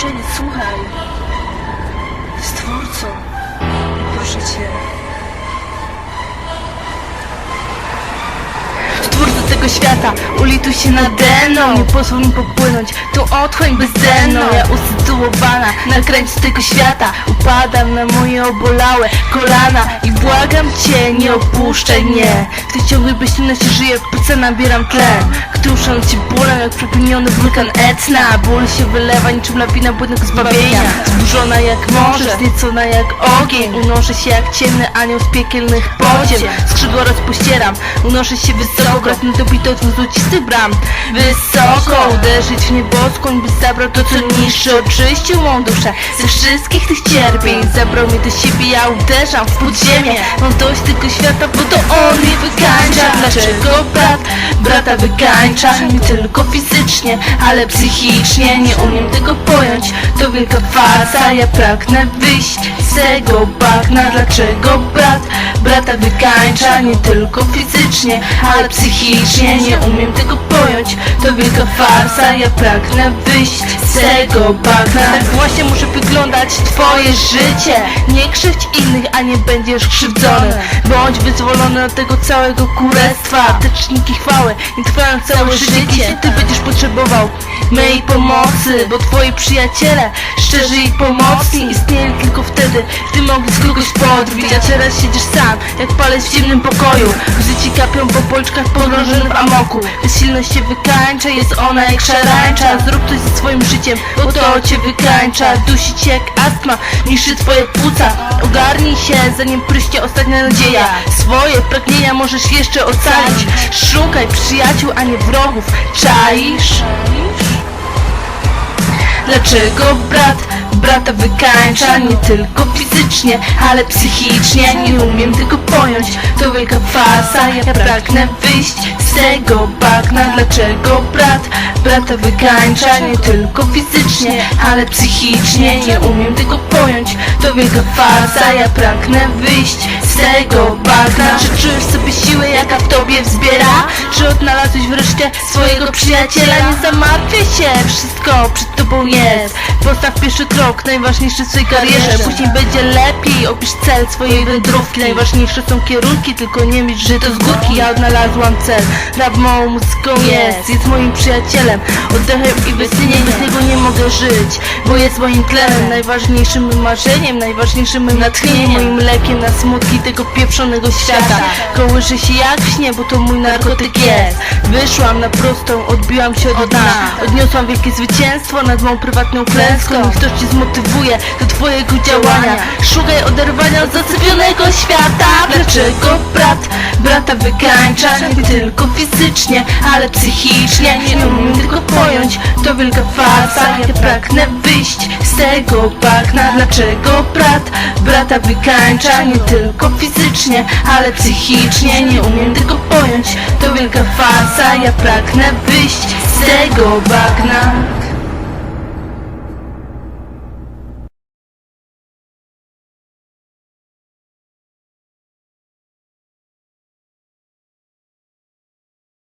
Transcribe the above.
Słuchaj. Stwórco. Proszę cię. Stwórco tego świata, ulituj się nade mną Nie pozwól mi popłynąć tą otchłań bezdenną Ja usytuowana na krańcu tego świata Upadam na moje obolałe kolana I błagam cię, nie opuszczaj mnie. W tej ciągłej bezsilności żyję, w pyce nabieram tlen Kruszą cię bólem jak przepełniony wulkan Etna? Ból się wylewa niczym lawina błędnego zbawienia. Zburzona jak morze, zniecona jak ogień. Unoszę się jak ciemny anioł z piekielnych podziem Skrzydła rozpościeram, unoszę się wysoko. Pragnę dobić do dwóch złocistych bram. Wysoko uderzyć w nieboskłoń By zabrał to co niższe Oczyścił mą duszę. Ze wszystkich tych cierpień Zabrał mnie do siebie, ja uderzam w podziemie. Mam dość tego świata, bo to on mnie wykańcza. Dlaczego brat brata wykańcza? Nie tylko fizycznie, ale psychicznie. Nie umiem tego pojąć, to wielka farsa. Ja pragnę wyjść z tego bagna. Dlaczego brat brata wykańcza? Nie tylko fizycznie, ale psychicznie. Nie umiem tego pojąć, to wielka farsa Ja pragnę wyjść z tego bagna. Tak właśnie muszę wyglądać twoje życie. Nie krzywdź innych, a nie będziesz krzywdzony. Bądź wyzwolony od tego całego kurestwa. Te czynniki chwały nie trwają całe życie. Jeśli ty będziesz potrzebował mojej pomocy Bo twoi przyjaciele, szczerzy i pomocni podbić A teraz siedzisz sam, jak palec w ciemnym pokoju. Łzy ci kapią po policzkach pogrążony w amoku. Bezsilność cię wykańcza, jest ona jak szarańcza. Zrób coś ze swoim życiem, bo to cię wykańcza. Dusi cię jak astma, niszczy twoje płuca. Ogarnij się, zanim pryśnie ostatnia nadzieja. Swoje pragnienia możesz jeszcze ocalić. Szukaj przyjaciół, a nie wrogów. Czaisz? Dlaczego brat brata wykańcza? Nie tylko fizycznie, ale psychicznie. Nie umiem tego pojąć, to wielka farsa. Ja pragnę wyjść z tego bagna. Dlaczego brat brata wykańcza? Nie tylko fizycznie, ale psychicznie. Nie umiem tego pojąć, to wielka farsa. Ja pragnę wyjść z tego bagna. Czy czujesz sobie siłę, jaka w tobie wzbiera? Czy odnalazłeś wreszcie swojego przyjaciela? Nie zamartwiaj się, wszystko przed tobą jest Yes. Postaw pierwszy krok, najważniejszy w swojej karierze. Później będzie lepiej, opisz cel swojej wędrówki. Najważniejsze są kierunki, tylko nie myśl, że to z górki. Ja odnalazłam cel, rap małą muzyką jest Jest moim przyjacielem, oddechem i westchnieniem Bez niego nie mogę żyć, bo jest moim tlenem. Najważniejszym marzeniem, najważniejszym moim natchnieniem Moim lekiem na smutki tego pieprzonego świata. Kołyszę się jak w śnie, bo to mój narkotyk jest. Wyszłam na prostą, odbiłam się od dna. Odniosłam wielkie zwycięstwo nad mą prywatną klęską Niech ktoś cię zmotywuje do twojego działania Szukaj oderwania od zasypionego świata. Dlaczego brat brata wykańcza? Nie tylko fizycznie, ale psychicznie? Nie umiem tego pojąć, to wielka farsa. Ja pragnę wyjść z tego bagna. Dlaczego brat brata wykańcza? Nie tylko fizycznie, ale psychicznie? Nie umiem tego pojąć, to wielka farsa. Ja pragnę wyjść z tego bagna